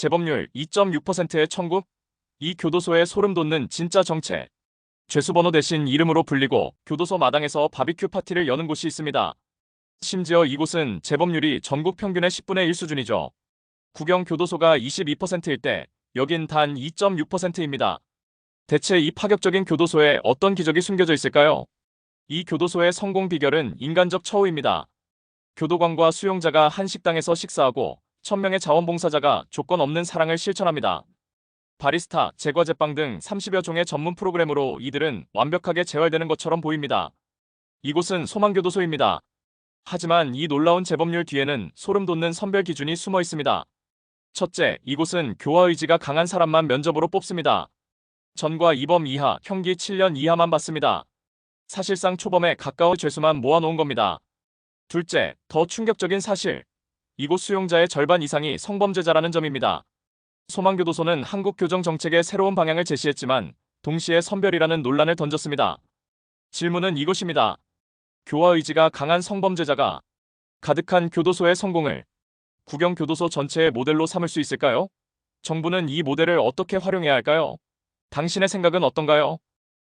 재범률 2.6%의 천국? 이 교도소의 소름 돋는 진짜 정체. 죄수번호 대신 이름으로 불리고 교도소 마당에서 바비큐 파티를 여는 곳이 있습니다. 심지어 이곳은 재범률이 전국 평균의 10분의 1 수준이죠. 구경 교도소가 22%일 때 여긴 단 2.6%입니다. 대체 이 파격적인 교도소에 어떤 기적이 숨겨져 있을까요? 이 교도소의 성공 비결은 인간적 처우입니다. 교도관과 수용자가 한 식당에서 식사하고 1000명의 자원봉사자가 조건 없는 사랑을 실천합니다. 바리스타, 제과 제빵 등 30여 종의 전문 프로그램으로 이들은 완벽하게 재활되는 것처럼 보입니다. 이곳은 소망교도소입니다. 하지만 이 놀라운 재범률 뒤에는 소름 돋는 선별 기준이 숨어 있습니다. 첫째, 이곳은 교화 의지가 강한 사람만 면접으로 뽑습니다. 전과 이범 이하, 형기 7년 이하만 받습니다. 사실상 초범에 가까운 죄수만 모아놓은 겁니다. 둘째, 더 충격적인 사실. 이곳 수용자의 절반 이상이 성범죄자라는 점입니다. 소망교도소는 한국 교정 정책의 새로운 방향을 제시했지만 동시에 선별이라는 논란을 던졌습니다. 질문은 이것입니다. 교화 의지가 강한 성범죄자가 가득한 교도소의 성공을 국영교도소 전체의 모델로 삼을 수 있을까요? 정부는 이 모델을 어떻게 활용해야 할까요? 당신의 생각은 어떤가요?